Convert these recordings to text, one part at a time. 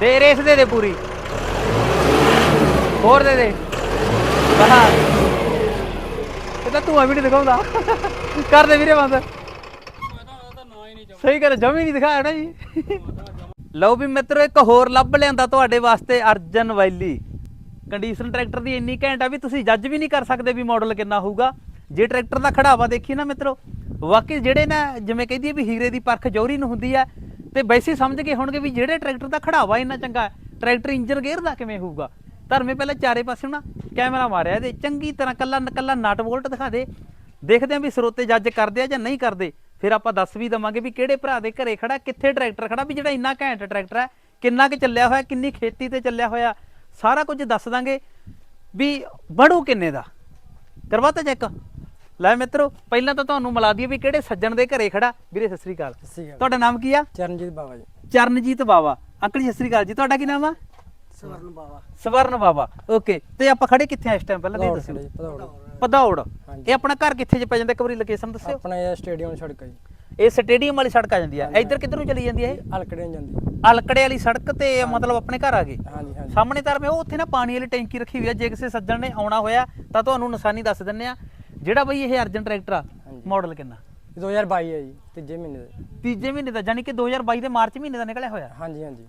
ਦੇ, ਰੇਸ ਦੇ ਦੇ ਪੂਰੀ। ਹੋਰ ਦੇ ਦੇ। ਬਾਹਰ ਇਹ ਤਾਂ ਤੂੰ ਵੀ ਨਹੀਂ ਦਿਖਾਉਂਦਾ। ਕਰ ਦੇ ਵੀਰੇ ਬੰਦ। ਸਹੀ ਕਰ ਜਮੀ ਨਹੀਂ ਦਿਖਾਇਆ ਨਾ ਜੀ। ਲਓ ਵੀ ਮਿੱਤਰੋ, ਇੱਕ ਹੋਰ ਲੱਭ ਲਿਆਂਦਾ ਤੁਹਾਡੇ ਵਾਸਤੇ ਅਰਜਨ ਵੈਲੀ। ਕੰਡੀਸ਼ਨ ਟਰੈਕਟਰ ਦੀ ਇੰਨੀ ਘੈਂਟ ਆ ਵੀ ਤੁਸੀਂ ਜੱਜ ਵੀ ਨਹੀਂ ਕਰ ਸਕਦੇ ਵੀ ਮਾਡਲ ਕਿੰਨਾ ਹੋਊਗਾ। ਜੇ ਟਰੈਕਟਰ ਦਾ ਖੜਾਵਾ ਦੇਖੀ ਨਾ ਮਿੱਤਰੋ, ਵਾਕਈ ਜਿਹੜੇ ਨਾ ਜਿਵੇਂ ਕਹਿੰਦੀ ਵੀ ਹੀਰੇ ਦੀ ਪਰਖ ਜੌਹਰੀ ਨੂੰ ਹੁੰਦੀ ਆ ਤੇ ਵੈਸੇ ਸਮਝ ਗਏ ਹੋਣਗੇ ਵੀ ਜਿਹੜੇ ਟਰੈਕਟਰ ਦਾ ਖੜਾਵਾ ਇੰਨਾ ਚੰਗਾ ਟਰੈਕਟਰ ਇੰਜਨ ਗੇਅਰ ਦਾ ਕਿਵੇਂ ਹੋਊਗਾ? ਧਰਮੇ ਪਹਿਲਾਂ ਚਾਰੇ ਪਾਸੇ ਨਾ ਕੈਮਰਾ ਮਾਰਿਆ ਇਹਦੇ, ਚੰਗੀ ਤਰ੍ਹਾਂ ਕੱਲਾ ਕੱਲਾ ਨਟ ਵੋਲਟ ਦਿਖਾ ਦੇ। ਦੇਖਦੇ ਆਂ ਵੀ ਸਰੋਤੇ ਜੱਜ ਕਰਦੇ ਆ ਜਾਂ ਨਹੀਂ ਕਰਦੇ। ਫਿਰ ਆਪਾਂ ਦੱਸ ਵੀ ਦਵਾਂਗੇ ਵੀ ਕਿਹੜੇ ਭਰਾ ਦੇ ਘਰੇ ਖੜਾ, ਕਿੱਥੇ ਟਰੈਕਟਰ ਖੜਾ, ਵੀ ਜਿਹੜਾ ਇੰਨਾ ਘੈਂਟ ਟਰੈਕਟਰ ਹੈ, ਕਿੰਨਾ ਕੁ ਚੱਲਿਆ ਹੋਇਆ, ਕਿੰਨੀ ਖੇਤੀ ਤੇ ਚੱਲਿਆ ਹੋਇਆ, ਸਾਰਾ ਕੁਝ ਦੱਸ ਦਾਂਗੇ ਵੀ ਬੜੂ ਕਿੰਨੇ ਦਾ। ਕਰਵਾਤਾ ਚੈੱਕ ਲੈ ਮਿੱਤਰੋ ਪਹਿਲਾਂ ਤਾਂ ਤੁਹਾਨੂੰ ਮਿਲਾ ਦਈਏ ਵੀ ਕਿਹੜੇ ਸੱਜਣ ਦੇ ਘਰੇ ਖੜਾ। ਵੀਰੇ ਸਤਿ ਸ੍ਰੀ ਅਕਾਲ। ਤੁਹਾਡਾ ਨਾਮ ਕੀ ਆ? ਚਰਨਜੀਤ ਬਾਬਾ ਜੀ। ਚਰਨਜੀਤ ਬਾਵਾ। ਅੰਕਲ ਜੀ ਸਤਿ ਸ੍ਰੀ ਅਕਾਲ ਜੀ। ਤੁਹਾਡਾ ਕੀ ਨਾਮ ਆ? ਸਵਰਨ ਬਾਬਾ ਸਵਰਨ ਬਾਵਾ। ਓਕੇ ਤੇ ਆਪਾਂ ਖੜੇ ਕਿੱਥੇ ਆ ਇਸ ਟਾਈਮ ਪਹਿਲਾਂ ਦੱਸਿਓ ਜੀ ਪਧੌੜ ਪਧੌੜ ਹਾਂਜੀ। ਇਹ ਆਪਣਾ ਘਰ ਕਿੱਥੇ ਜੇ ਪੈ ਜਾਂਦਾ? ਇੱਕ ਵਾਰੀ ਲੋਕੇਸ਼ਨ ਦੱਸਿਓ। ਆਪਣਾ ਇਹ ਸਟੇਡੀਅਮ ਸੜਕ ਹੈ ਜੀ। ਇਹ ਸਟੇਡੀਅਮ ਵਾਲੀ ਸੜਕ ਆ ਜਾਂਦੀ ਆ। ਇੱਧਰ ਕਿੱਧਰ ਨੂੰ ਚਲੀ ਜਾਂਦੀ ਹੈ ਇਹ? ਹਲਕੜੇ ਨੂੰ ਜਾਂਦੀ ਅਲਕੜੇ ਵਾਲੀ ਸੜਕ ਤੇ ਮਤਲਬ ਆਪਣੇ ਘਰ ਆ ਗਏ? ਹਾਂਜੀ ਹਾਂਜੀ। ਸਾਹਮਣੇ ਤਾਂ ਮੈਂ ਉਹ ਉੱਥੇ ਨਾ ਪਾਣੀ ਵਾਲੀ ਟੈਂਕੀ ਰੱਖੀ ਹੋਈ ਆ। ਜੇ ਕਿਸੇ ਸੱਜਣ ਨੇ ਆਉਣਾ ਹੋਇਆ ਤਾਂ ਤੁਹਾਨੂੰ ਨਿਸ਼ਾਨੀ ਦੱਸ ਦਿੰਨੇ ਆ। ਜਿਹੜਾ ਬਈ ਇਹ ਅਰਜਨ ਟਰੈਕਟਰ ਆ। ਮਾਡਲ ਕਿੰਨਾ? ਇਹ 2022 ਹੈ ਜੀ ਤੀਜੇ ਮਹੀਨੇ ਦੇ। ਤੀਜੇ ਮਹੀਨੇ ਦਾ ਯਾਨੀ ਕਿ 2022 ਦੇ ਮਾਰਚ ਮਹੀਨੇ ਦਾ ਨਿਕਲਿਆ ਹੋਇਆ? ਹਾਂਜੀ ਹਾਂਜੀ।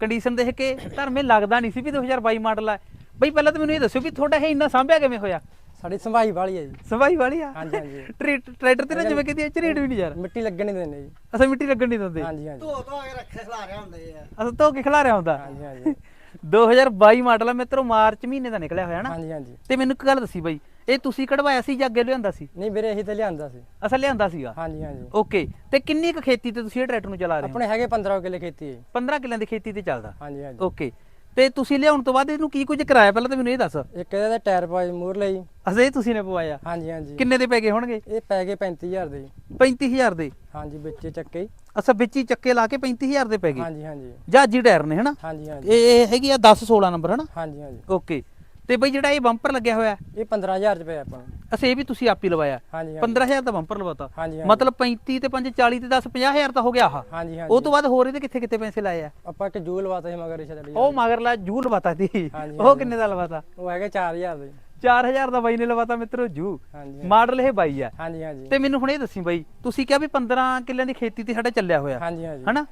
ਕੰਡੀਸ਼ਨ ਦੇਖ ਕੇ ਧਰਮੇ ਲੱਗਦਾ ਨਹੀਂ ਸੀ ਵੀ 2022 ਮਾਡਲ ਆ। ਬਈ ਪਹਿਲਾਂ ਤਾਂ ਮੈਨੂੰ ਇਹ ਦੱਸਿਓ ਵੀ ਤੁਹਾਡਾ ਇਹ ਇੰਨਾ ਸਾਂਭਿਆ ਕਿਵੇਂ ਹੋਇਆ? ਸਾਡੀ ਸੰਭਾਈ ਵਾਲੀ ਹੈ ਜੀ। ਸਵਾਈ ਵਾਲੀ ਆ? ਹਾਂਜੀ, ਹਾਂਜੀ। ਟਰੈਕਟ- ਟਰੈਕਟਰ ਤੇ ਨਾ ਜਿਵੇਂ ਕਹਿੰਦੀ ਝਰੀਟ ਵੀ ਨਹੀਂ ਯਾਰ ਮਿੱਟੀ ਲੱਗਣ ਨਹੀਂ ਦਿੰਦੇ ਜੀ। ਅਸਾਂ ਮਿੱਟੀ ਲੱਗਣ ਨਹੀਂ ਦਿੰਦੇ। ਹਾਂਜੀ ਹਾਂਜੀ। ਧੋ ਧੋ ਕੇ ਰੱਖੇ ਖਿਲਾਰਿਆ ਹੁੰਦੇ ਆ ਅਸਾਂ ਧੋ ਕੇ ਖਿਲਾ ਰਿਹਾ ਹੁੰਦਾ। ਹਾਂਜੀ ਹਾਂਜੀ। 2022 ਮਾਡਲ ਆ ਮਿੱਤਰੋ ਮਾਰਚ ਮਹੀਨੇ ਦਾ ਨਿਕਲਿਆ ਹੋਇਆ ਨਾ। ਹਾਂਜੀ ਹਾਂਜੀ। ਤੇ ਮੈਨੂੰ ਇੱਕ ਗੱਲ ਦੱਸੀ ਬਾਈ ਇਹ ਤੁਸੀਂ ਕਢਵਾਇਆ ਸੀ ਜਾਂ ਅੱਗੇ ਲਿਆਂਦਾ ਸੀ? ਨਹੀਂ ਵੀਰੇ ਇਹੀ ਤੇ ਲਿਆਂਦਾ ਸੀ। ਅਸਾਂ ਲਿਆਂਦਾ ਸੀਗਾ? ਹਾਂਜੀ ਹਾਂਜੀ। ਓਕੇ ਤੇ ਕਿੰਨੀ ਕੁ ਖੇਤੀ ਤੇ ਤੁਸੀਂ ਇਹ ਟਰੈਕਟਰ ਨੂੰ ਚਲਾ ਰਹੇ ਹੋ? ਆਪਣੇ ਹੈਗੇ 15 ਕਿੱਲੇ ਖੇਤੀ ਹੈ। ਜੀ। 15 ਕਿੱਲਿਆਂ ਦੀ ਖੇਤੀ ਤੇ ਚੱਲਦਾ? ਹਾਂਜੀ ਹਾਂਜੀ। ਓਕੇ ਤੇ ਤੁਸੀਂ ਲਿਆਉਣ ਤੋਂ ਬਾਅਦ ਇਹਨੂੰ ਕੀ ਕੁਝ ਕਰਾਇਆ ਪਹਿਲਾਂ ਤਾਂ ਮੈਨੂੰ ਇਹ ਦੱਸ। ਇੱਕ ਇਹਦਾ ਟਾਇਰ ਪਾਜ ਮੂਰ ਲਈ। ਅਸੇ ਤੁਸੀਂ ਨੇ ਪਵਾਇਆ? ਹਾਂਜੀ ਹਾਂਜੀ। ਕਿੰਨੇ ਦੇ ਪੈ ਗਏ ਹੋਣਗੇ? ਇਹ ਪੈ ਗਏ 35000 ਦੇ। ਜੀ। 35000 ਦੇ? ਹਾਂਜੀ ਵਿੱਚ ਚੱਕੇ। ਅਸਾਂ ਵਿੱਚ ਹੀ ਚੱਕੇ ਲਾ ਕੇ 35000 ਦੇ ਪੈ ਗਏ? ਹਾਂਜੀ ਹਾਂਜੀ। ਜਾਜੀ ਟਾਇਰ ਨੇ ਹਨਾ? ਹਾਂਜੀ ਹਾਂਜੀ। ਇਹ ਇਹ ਹੈਗੀ ਆ 10 16 ਨੰਬਰ ਹਨਾ? ਹਾਂਜੀ ਹਾਂਜੀ। ਓਕੇ ਤੇ ਬਈ ਜਿਹੜਾ ਇਹ ਬੰਪਰ ਲੱਗਿਆ ਹੋਇਆ। ਇਹ 15000 ਚ ਪਿਆ ਆਪਾਂ ਨੂੰ। ਅਸੇ ਇਹ ਵੀ ਤੁਸੀਂ ਆਪ ਹੀ ਲਵਾਇਆ। ਹਾਂਜੀ ਹਾਂਜੀ। 15000 ਦਾ ਬੰਪਰ ਲਵਾਤਾ। ਹਾਂਜੀ ਹਾਂਜੀ। ਮਤਲਬ 35 ਤੇ 5 40 ਤੇ 10 50000 ਤਾਂ ਹੋ ਗਿਆ ਆਹ। ਹਾਂਜੀ ਉਹ ਹਾਂਜੀ ਤੋਂ ਬਾਅਦ ਹੋਰ ਇਹਦੇ ਕਿੱਥੇ ਕਿੱਥੇ ਪੈਸੇ ਲਾਏ ਆ? ਆਪਾਂ ਇੱਕ ਜੂਲ ਲਵਾਤਾ ਸੀ ਮਗਰ ਇਸੇ ਚੜੀ ਉਹ ਮਗਰਲਾ ਜੂ ਲਵਾਤਾ ਸੀ। ਹਾਂਜੀ, ਉਹ ਕਿੰਨੇ ਦਾ ਲਵਾਤਾ? ਉਹ ਹੈਗੇ 4000 ਦੇ। 4000 ਦਾ ਬਾਈ ਨੇ ਲਵਾਤਾ ਮਿੱਤਰੋ ਜੂ। ਹਾਂਜੀ ਮਾਡਲ ਇਹ ਬਾਈ ਆ। ਹਾਂਜੀ ਹਾਂਜੀ। ਤੇ ਮੈਨੂੰ ਹੁਣ ਇਹ ਦੱਸੀ ਬਾਈ ਤੁਸੀਂ ਕਿਹਾ ਵੀ 15 ਕਿੱਲਿਆਂ ਦੀ ਖੇਤੀ ਤੇ ਸਾਡਾ ਚੱਲਿਆ ਹੋਇਆ। ਹਾਂਜੀ ਹਾਂਜੀ। ਹਨਾ?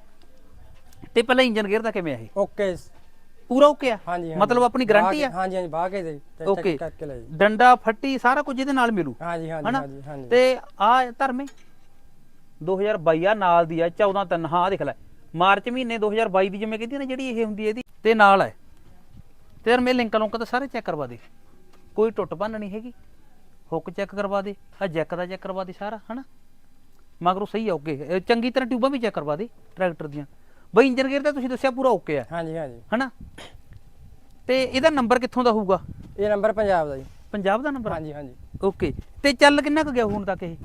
ਤੇ ਪਹਿਲਾਂ ਇੰਜਨ ਗੇਅਰ ਦਾ ਕਿਵੇਂ ਆ ਇਹ? ਓਕੇ। ਪੂਰਾ ਓਕੇ ਆ ਹਾਂਜੀ ਹਾਂਜੀ। ਮਤਲਬ ਆਪਣੀ ਗਾਰੰਟੀ ਆ? ਹਾਂਜੀ ਹਾਂਜੀ ਕੇ ਦੇ। Okay. ਕਰਕੇ ਲਈ ਡੰਡਾ ਫੱਟੀ ਸਾਰਾ ਕੁਝ ਇਹਦੇ ਨਾਲ ਮਿਲੂ। ਹਾਂਜੀ ਹਾਂਜੀ ਹਨਾ? ਹਾਂਜੀ ਹਾਂਜੀ। ਤੇ ਆ ਧਰਮੇ। 2022 ਆ ਨਾਲ ਦੀ ਆ 14 ਤਿੰਨ। ਹਾਂ ਆਹ ਦੇਖ ਲੈ। ਮਾਰਚ ਮਹੀਨੇ 2022 ਦੀ ਜਿਵੇਂ ਕਹਿੰਦੀ ਨਾ ਜਿਹੜੀ ਇਹ ਹੁੰਦੀ ਹੈ ਇਹਦੀ ਤੇ ਨਾਲ ਹੈ ਤੇ ਯਾਰ ਲਿੰਕ ਲੁੰਕ ਤਾਂ ਸਾਰੇ ਚੈੱਕ ਕਰਵਾ ਦੇ। ਕੋਈ ਟੁੱਟ ਭੰਨ ਨਹੀਂ ਹੈਗੀ। ਹੁੱਕ ਚੈੱਕ ਕਰਵਾ ਦੇ। ਆ ਜੈਕ ਦਾ ਚੈੱਕ ਕਰਵਾ ਦੇ ਸਾਰਾ ਹਨਾ? ਮਗਰੋਂ ਸਹੀ ਆ ਓਕੇ। ਚੰਗੀ ਤਰ੍ਹਾਂ ਟਿਊਬਾਂ ਵੀ ਚੈੱਕ ਕਰਵਾ ਦੇ ਟਰੈਕਟਰ ਦੀਆਂ। ਬਈ ਇੰਜਨ ਗੇਅਰ ਤਾਂ ਤੁਸੀਂ ਦੱਸਿਆ ਪੂਰਾ ਓਕੇ ਆ। ਹਾਂਜੀ ਹਾਂਜੀ। ਹਨਾ? ਤੇ ਇਹਦਾ ਨੰਬਰ ਕਿੱਥੋਂ ਦਾ ਹੋਊਗਾ? ਇਹ ਨੰਬਰ ਪੰਜਾਬ ਦਾ ਜੀ। ਪੰਜਾਬ ਦਾ ਨੰਬਰ ਹਾਂਜੀ ਹਾਂਜੀ। ਓਕੇ ਤੇ ਚੱਲ ਕਿੰਨਾ ਕੁ ਗਿਆ ਹੁਣ ਤੱਕ ਇਹ?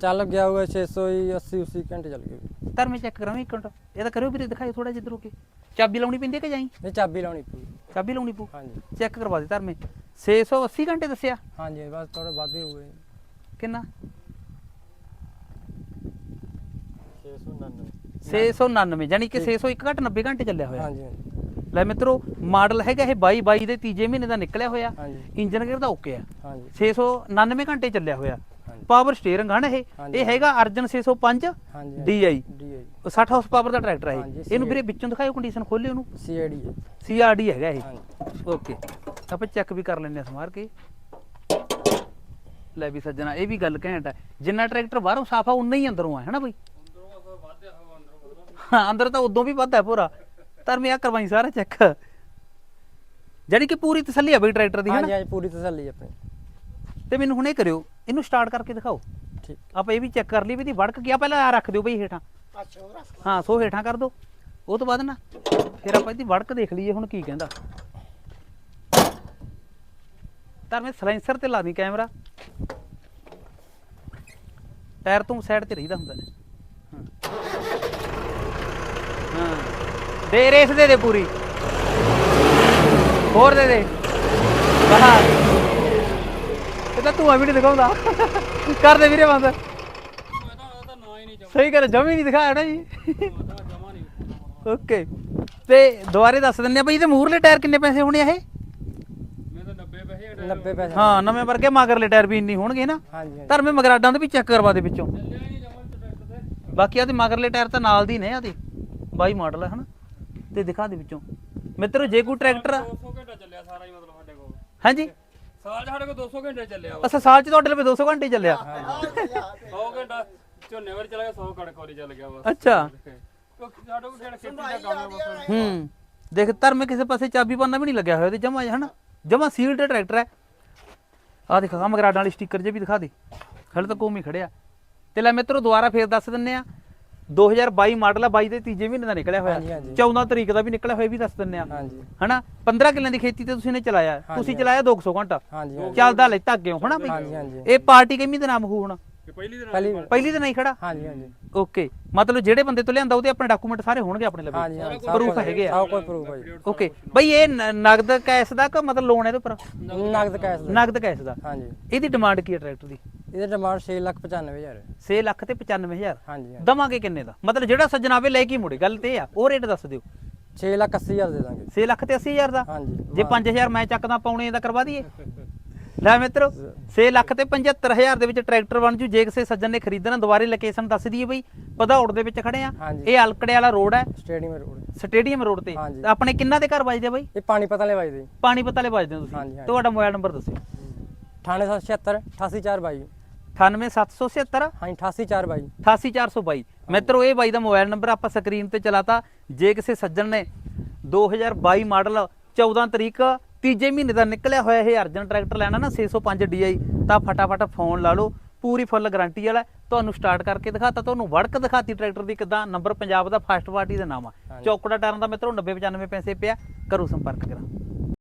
ਚੱਲ ਗਿਆ ਹੋਊਗਾ 600 80 80 ਘੰਟੇ ਚੱਲ ਗਏ। ਧਰਮੇ ਚੈੱਕ ਕਰਾਂਗੇ ਇੱਕ ਮਿੰਟ। ਇਹਦਾ ਕਰਿਓ ਵੀਰੇ ਦਿਖਾਇਓ ਥੋੜਾ ਜਿੱਧਰ ਹੋ ਕੇ। ਚਾਬੀ ਲਾਉਣੀ ਪੈਂਦੀ ਹੈ ਕਿ ਜਾਈ ਇਹ ਚਾਬੀ ਲਾਉਣੀ ਪਊ। ਚਾਬੀ ਲਾਉਣੀ ਪਊ? ਹਾਂਜੀ। ਚੈੱਕ ਕਰਵਾ ਦੇ ਧਰਮੇ 680 ਘੰਟੇ ਦੱਸਿਆ? ਹਾਂਜੀ ਬਸ ਥੋੜਾ ਵੱਧ ਹੀ ਹੋਊਗਾ ਕਿੰਨਾ? 699 699 ਯਾਨੀ ਕਿ 601 ਘੱਟ 90 ਘੰਟੇ ਚੱਲਿਆ ਹੋਇਆ। ਹਾਂਜੀ ਹਾਂਜੀ। ਲੈ ਮਿੱਤਰੋ ਮਾਡਲ ਹੈਗਾ ਇਹ 22 22 ਦੇ ਤੀਜੇ ਮਹੀਨੇ ਦਾ ਨਿਕਲਿਆ ਹੋਇਆ। ਹਾਂਜੀ। ਇੰਜਨ ਗੇਅਰ ਦਾ ਓਕੇ ਆ। ਹਾਂਜੀ। 699 ਘੰਟੇ ਚੱਲਿਆ ਹੋਇਆ। ਹਾਂਜੀ। ਪਾਵਰ ਸਟੀਅਰਿੰਗ ਹਨ ਇਹ। ਹਾਂਜੀ। ਇਹ ਹੈਗਾ ਅਰਜਨ 605 ਹਾਂਜੀ DI ਡੀ 60 ਹਾਰਸ ਪਾਵਰ ਦਾ ਟਰੈਕਟਰ ਹੈ ਇਹ। ਇਹਨੂੰ ਵੀਰੇ ਵਿੱਚੋਂ ਦਿਖਾਇਓ ਕੰਡੀਸ਼ਨ ਖੋਲਿਓ ਉਹਨੂੰ ਸੀ ਆਈ ਡੀ CRD ਹੈਗਾ ਇਹ। ਹਾਂਜੀ। ਓਕੇ। ਆਪਾਂ ਚੈੱਕ ਵੀ ਕਰ ਲੈਂਦੇ ਆ ਸਮਾਰ ਕੇ। ਲੈ ਵੀ ਸੱਜਣਾ ਇਹ ਵੀ ਗੱਲ ਘੈਂਟ ਹੈ ਜਿੰਨਾ ਟਰੈਕਟਰ ਬਾਹਰੋਂ ਸਾਫ਼ ਆ ਉਨਾ ਹੀ ਅੰਦਰੋਂ ਆ ਹੈ ਨਾ ਬਈ? ਹਾਂ ਅੰਦਰ ਤਾਂ ਉਦੋਂ ਵੀ ਵੱਧ ਹੈ ਪੂਰਾ ਧਰਮੇ ਆ ਕਰਵਾਈ ਸਾਰਾ ਚੈੱਕ ਜਿਹੜੀ ਕਿ ਪੂਰੀ ਤਸੱਲੀ ਆ ਬਈ ਟਰੈਕਟਰ ਦੀ ਹੈ ਹਾਂਜੀ ਨਾ? ਹਾਂਜੀ ਪੂਰੀ ਤਸੱਲੀ ਆਪਣੀ। ਤੇ ਮੈਨੂੰ ਹੁਣ ਕਰਿਓ ਇਹਨੂੰ ਸਟਾਰਟ ਕਰਕੇ ਦਿਖਾਓ। ਠੀਕ। ਆਪਾਂ ਇਹ ਵੀ ਚੈੱਕ ਕਰ ਲਈ ਵੀ ਇਹਦੀ ਵੜਕ ਗਿਆ ਪਹਿਲਾਂ ਆ ਰੱਖ ਦਿਓ ਬਈ ਹੇਠਾਂ। ਅੱਛਾ ਉਹ ਰੱਖ ਹਾਂ ਸੋ ਹੇਠਾਂ ਕਰ ਦਿਓ ਉਹ ਤੋਂ ਬਾਅਦ ਨਾ ਫਿਰ ਆਪਾਂ ਇਹਦੀ ਵੜਕ ਦੇਖ ਲਈਏ ਹੁਣ ਕੀ ਕਹਿੰਦਾ। ਤਾਂ ਮੈਂ ਸਲੈਂਸਰ ਤੇ ਲਾ ਦੀ ਕੈਮਰਾ ਟਾਇਰ ਤੋਂ ਸਾਈਡ ਤੇ ਰਹੀਦਾ ਹੁੰਦਾ। ਹਾਂ ਹਾਂ। ਦੇ ਰੇਸ ਦੇ ਦੇ ਪੂਰੀ। ਹੋਰ ਦੇ ਦੇ। ਬਾਹਰ ਇਹ ਤਾਂ ਤੂੰ ਵੀ ਨਹੀਂ ਦਿਖਾਉਂਦਾ। ਕਰ ਦੇ ਵੀਰੇ ਬੰਦ। ਸਹੀ ਕਰ ਜਮੀ ਨਹੀਂ ਦਿਖਾਇਆ ਨਾ ਜੀ। ਓਕੇ। ਤੇ ਦੁਬਾਰੇ ਦੱਸ ਦਿੰਨੇ ਆ ਬਈ ਇਹਦੇ ਮੂਹਰਲੇ ਟਾਇਰ ਕਿੰਨੇ ਪੈਸੇ ਹੋਣੇ ਆ ਇਹ? 90 ਪੈਸੇ। ਹਾਂ ਨਵੇਂ ਵਰਗੇ ਮਗਰਲੇ ਟਾਇਰ ਵੀ ਇੰਨੀ ਹੋਣਗੇ ਨਾ। ਧਰਮੇ ਮਗਰਾਡਾਂ ਦੇ ਵੀ ਚੈੱਕ ਕਰਵਾ ਦੇ ਵਿੱਚੋਂ। ਬਾਕੀ ਆਦੇ ਮਗਰਲੇ ਟਾਇਰ ਤਾਂ ਨਾਲ ਦੀ ਨੇ ਆਦੇ ਬਾਈ ਮਾਡਲ ਹੈ ਹਨਾ? ਤੇ ਦਿਖਾ ਦੇ ਵਿੱਚੋਂ। ਮਿੱਤਰੋ ਜੇ ਕੋਈ ਟਰੈਕਟਰ 200 ਘੰਟਾ ਚੱਲਿਆ ਸਾਰਾ ਹੀ ਮਤਲਬ ਸਾਡੇ ਕੋਲ। ਹਾਂਜੀ? ਸਾਲ 'ਚ ਸਾਡੇ ਕੋਲ 200 ਘੰਟੇ ਚੱਲਿਆ ਵਾ। ਅੱਛਾ ਸਾਲ ਚ ਤੁਹਾਡੇ ਲਈ 200 ਘੰਟੇ ਚੱਲਿਆ? 100 ਘੰਟਾ ਝੋਨੇ ਵਾਲੀ ਚੱਲ ਗਿਆ 100 ਕਣਕ ਵਾਲੀ ਚੱਲ ਗਿਆ ਬਸ ਅੱਛਾ। ਕਿਉਂਕਿ ਸਾਡੇ ਕੋਲ ਜਿਹੜਾ ਖੇਤੀ ਦਾ ਕੰਮ ਹੈ ਬਸ। ਹੂੰ। ਦੇਖ ਧਰਮੇ ਕਿਸੇ ਪਾਸੇ ਚਾਬੀ ਪਾਨਾ ਵੀ ਨਹੀਂ ਲੱਗਿਆ ਹੋਇਆ ਤੇ ਜਮਾ ਹਨਾ? ਜਮਾ ਸੀਲਡ ਟਰੈਕਟਰ ਹੈ ਆ ਦਿਖਾ ਮਗਰਾਡਾਂ ਵਾਲੀ ਸਟicker ਜੇ ਵੀ ਦਿਖਾ ਦੇ। ਹਲੇ ਤਾਂ ਕੋਮ ਹੀ ਖੜਿਆ। ਤੇ ਲੈ ਮਿੱਤਰੋ ਦੁਬਾਰਾ ਫੇਰ ਦੱਸ ਦਿੰਨੇ ਆ 2022 ਮਾਡਲ ਆ 22 ਦੇ ਤੀਜੇ ਮਹੀਨੇ ਦਾ ਨਿਕਲਿਆ ਹੋਇਆ। ਹਾਂਜੀ, ਹਾਂਜੀ। 14 ਤਰੀਕ ਦਾ ਵੀ ਨਿਕਲਿਆ ਹੋਇਆ ਇਹ ਵੀ ਦੱਸ ਦਿੰਨੇ ਆ। ਹਾਂਜੀ। ਹਨਾ? 15 ਕਿੱਲਿਆਂ ਦੀ ਖੇਤੀ ਤੇ ਤੁਸੀਂ ਨੇ ਚਲਾਇਆ। ਹੈ। ਤੁਸੀਂ ਚਲਾਇਆ 200 ਘੰਟਾ। ਹਾਂਜੀ ਹਾਂਜੀ। ਚੱਲਦਾ ਲੈਤਾ ਅੱਗੇ ਹਨਾ ਬਈ? ਹਾਂਜੀ ਇਹ ਪਾਰਟੀ ਕਿੰਨੀ ਦੇ ਨਾਮ ਹੋਊ ਹੁਣ? ਪਹਿਲੀ ਦਿਨ ਪਹਿਲੀ ਪਹਿਲੀ ਤੇ ਨਹੀਂ ਖੜਾ? ਹਾਂਜੀ ਹਾਂਜੀ। ਓਕੇ। ਮਤਲਬ ਜਿਹੜੇ ਬੰਦੇ ਤੋਂ ਲਿਆਂਦਾ ਉਹਦੇ ਆਪਣੇ ਡਾਕੂਮੈਂਟ ਸਾਰੇ ਹੋਣਗੇ ਆਪਣੇ ਲਵੇ? ਹਾਂਜੀ ਹਾਂਜੀ। ਪ੍ਰੂਫ ਹੈਗੇ ਆ। ਸਭ ਕੋਈ ਪ੍ਰੂਫ ਹੈ ਜੀ। ਓਕੇ। ਬਈ ਇਹ ਨ- ਨਗਦ ਕੈਸ਼ ਦਾ ਕਿ ਮਤਲਬ ਲੋਨ ਇਹਦੇ ਉੱਪਰ? ਨਗਦ ਕੈਸ਼ ਦਾ। ਨਗਦ ਕੈਸ਼ ਦਾ। ਹਾਂਜੀ। ਇਹਦੀ ਡਿਮਾਂਡ ਕੀ ਹੈ ਟਰੈਕਟਰ ਦੀ? ਇਹਦੇ ਡਿਮਾਂਡ 695000 ਹੈ। 6 ਲੱਖ ਤੇ 95000 ਹਾਂਜੀ ਹਾਂਜੀ। ਦਵਾਂਗੇ ਕਿੰਨੇ ਦਾ? ਮਤਲਬ ਜਿਹੜਾ ਸੱਜਣ ਆਵੇ ਲੈ ਕੇ ਹੀ ਮੁੜੇ। ਗੱਲ ਤੇ ਇਹ ਆ ਉਹ ਰੇਟ ਦੱਸ ਦਿਓ। 680000 ਦੇ ਦਾਂਗੇ। 6 ਲੱਖ ਤੇ 80000 ਦਾ? ਹਾਂਜੀ। ਜੇ 5000 ਮੈਂ ਚੱਕਦਾ ਪੌਣੇ ਦਾ ਕਰਵਾ ਦਈਏ। ਲੈ ਮਿੱਤਰੋ 6 ਲੱਖ ਤੇ 75000 ਦੇ ਵਿੱਚ ਟਰੈਕਟਰ ਬਣ ਜੂ। ਜੇ ਕਿਸੇ ਸੱਜਣ ਨੇ ਖਰੀਦਣਾ ਦੁਬਾਰੇ ਲੋਕੇਸ਼ਨ ਦੱਸ ਦਈਏ ਬਈ। ਪਧੌੜ ਦੇ ਵਿੱਚ ਖੜੇ ਆ। ਹਾਂਜੀ। ਇਹ ਅਲਕੜੇ ਵਾਲਾ ਰੋਡ ਹੈ। ਸਟੇਡੀਅਮ ਰੋਡ ਸਟੇਡੀਅਮ ਰੋਡ ਤੇ। ਹਾਂਜੀ। ਤੇ ਆਪਣੇ ਕਿੰਨਾ ਦੇ ਘਰ ਵੱਜਦੇ ਆ ਬਈ? ਇਹ ਪਾਣੀ ਪਤਾ ਲੈ ਵੱਜਦੇ। ਪਾਣੀ ਪਤਾਲੇ ਵੱਜਦੇ ਹੋ ਹਾਂਜੀ, ਤੁਸੀਂ। ਹਾਂਜੀ। ਤੁਹਾਡਾ ਮੋਬਾਈਲ ਨੰਬਰ ਦੱਸਿਓ। 9776 88422 98770? ਹਾਂਜੀ 88422 88422 ਮਿੱਤਰੋ ਇਹ ਬਾਈ ਦਾ ਮੋਬਾਈਲ ਨੰਬਰ ਆਪਾਂ ਸਕਰੀਨ ਤੇ ਚਲਾਤਾ। ਜੇ ਕਿਸੇ ਸੱਜਣ ਨੇ 2022 ਮਾਡਲ 14 ਤਰੀਕ ਤੀਜੇ ਮਹੀਨੇ ਦਾ ਨਿਕਲਿਆ ਹੋਇਆ ਇਹ ਅਰਜਨ ਟਰੈਕਟਰ ਲੈਣਾ ਨਾ 605 DI ਤਾਂ ਫਟਾਫਟ ਫੋਨ ਲਾ ਲਓ। ਪੂਰੀ ਫੁੱਲ ਗਾਰੰਟੀ ਵਾਲਾ। ਤੁਹਾਨੂੰ ਸਟਾਰਟ ਕਰਕੇ ਦਿਖਾਤਾ ਤੁਹਾਨੂੰ ਵੜਕ ਦਿਖਾਤੀ ਟਰੈਕਟਰ ਦੀ ਕਿਦਾਂ। ਨੰਬਰ ਪੰਜਾਬ ਦਾ ਫਸਟ ਪਾਰਟੀ ਦਾ ਨਾਮ ਆ। ਚੌਕੜਾ ਟਾਇਰਾਂ ਦਾ ਮਿੱਤਰੋ 90 95 ਪੈਸੇ ਪਿਆ। ਕਰੋ ਸੰਪਰਕ ਕਰਾਂ।